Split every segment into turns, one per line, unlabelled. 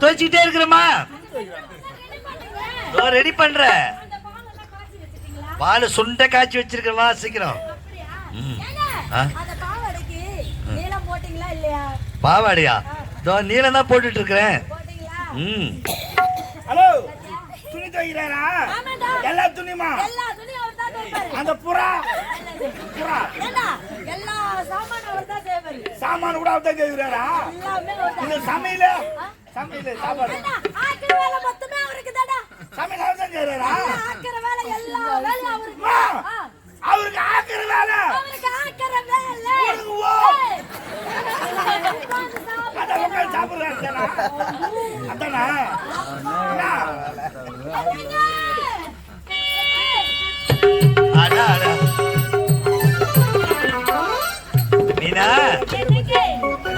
துவைச்சிக்கிட்டே இருக்கிறேம்மா இதோ ரெடி பண்ற பால் சுண்டை காய்ச்சி வச்சிருக்கேன் வா சீக்கிரம் ம். ஆ?
அந்த பாவாடைக்கு நீளம் போட்டீங்களா இல்லையா
பாவாடியா இதோ நீலம் தான் போட்டுட்டு இருக்கிறேன்
போட்டீங்களா
ம்
ஹலோ துணி துவைக்கிறாரா
ஆமாடா.
எல்லா துணியுமா
எல்லா துணியும் அவர் தான் துவைப்பாரு.
அந்த புறா புறா
செய்வாரு.
சாமான கூட அவர்தான்
தான்.
இந்த சமையல சமையல சாப்பாடு
ஆக்குற வேலை மொத்தமே அவருக்கு தான்டா.
சமையல் அவர்தான் கேட்கிறாரா
எல்லா ஆக்குற வேலை, எல்லா வேலையும் அவருக்கு தான்.
அவருக்கு ஆக்குற வேலை
அவருக்கு ஆக்குற வேலை.
ஓ.
உட்கார்ந்து சாப்பிடு.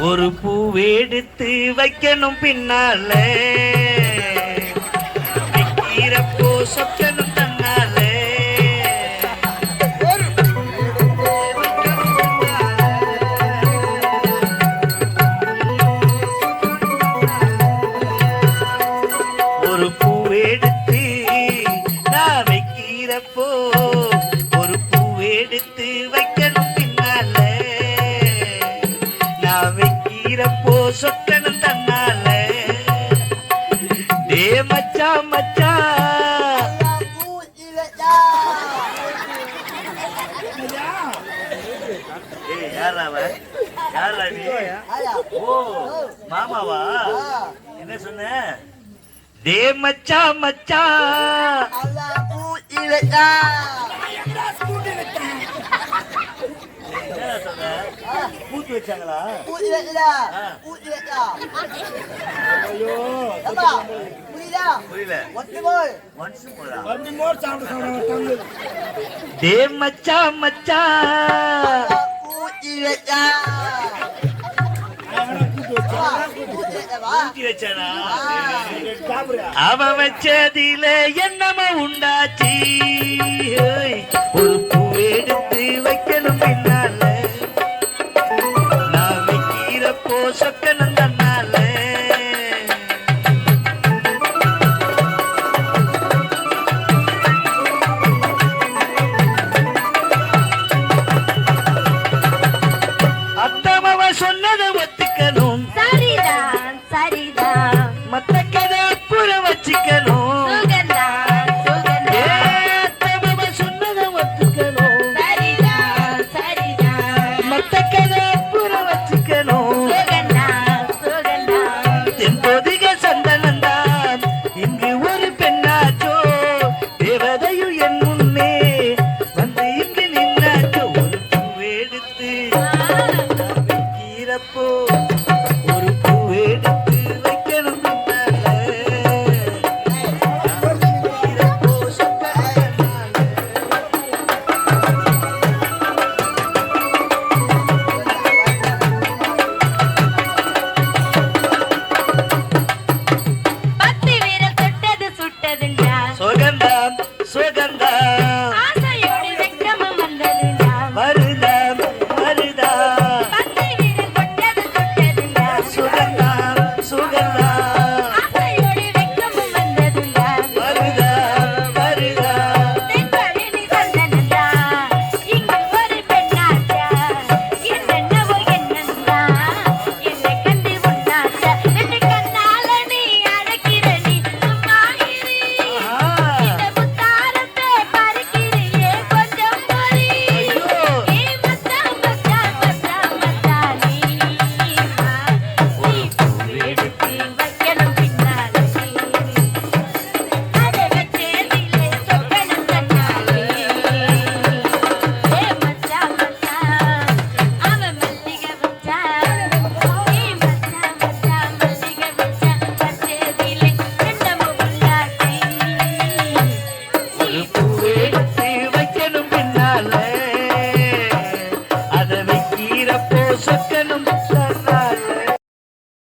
ஒரு பூவெடுத்து வைக்கணும் பின்னால. வைக்கிறப்போ சொக்கணும் தன்னால. ஒரு பூவெடுத்து நான் வைக்கிறப்போ சொக்கணும் தன்னால. டே நீ? ஓ மாமாவா? என்ன சொன்ன? டே
எங்கடா
பூத்து வச்சாங்களா?
ஐயோ
புரியல. ஒன்ஸ் போடா
கொஞ்சம் மோர்? சாப்பிட சொல்றாங்க தம்பி.
டே மச்சான் மச்சான் பூத்தி வச்சானா?
சாப்பிடுறா.
அவன் வச்சதில என்னம உண்டாச்சு. சத்தியநந்தன்